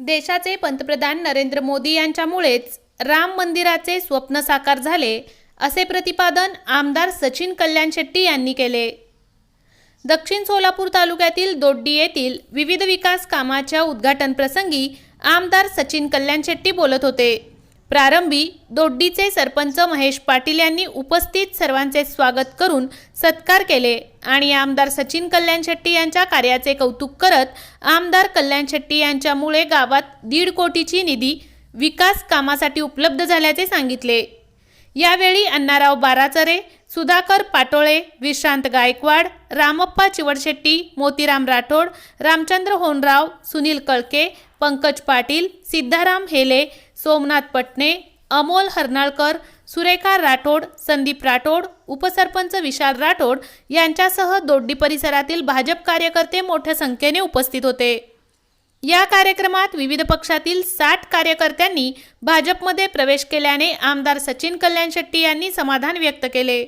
देशाचे पंतप्रधान नरेंद्र मोदी यांच्यामुळेच राम मंदिराचे स्वप्न साकार झाले असे प्रतिपादन आमदार सचिन कल्याण शेट्टी यांनी केले. दक्षिण सोलापूर तालुक्यातील दोड्डी येथील विविध विकास कामाच्या उद्घाटनप्रसंगी आमदार सचिन कल्याण शेट्टी बोलत होते. प्रारंभी दोड्डीचे सरपंच महेश पाटील यांनी उपस्थित सर्वांचे स्वागत करून सत्कार केले आणि आमदार सचिन कल्याण शेट्टी यांच्या कार्याचे कौतुक करत आमदार कल्याण शेट्टी यांच्यामुळे गावात दीड कोटीची निधी विकास कामासाठी उपलब्ध झाल्याचे सांगितले. यावेळी अण्णाराव बाराचरे सुधाकर पाटोळे विश्रांत गायकवाड रामप्पा चिवडशेट्टी मोतीराम राठोड रामचंद्र होनराव सुनील कळके पंकज पाटील सिद्धाराम हेले सोमनाथ पटणे अमोल हरनाळकर सुरेखा राठोड संदीप राठोड उपसरपंच विशाल राठोड यांच्यासह दोड्डी परिसरातील भाजप कार्यकर्ते मोठ्या संख्येने उपस्थित होते. या कार्यक्रमात विविध पक्षातील साठ कार्यकर्त्यांनी भाजपमध्ये प्रवेश केल्याने आमदार सचिन कल्याण शेट्टी यांनी समाधान व्यक्त केले.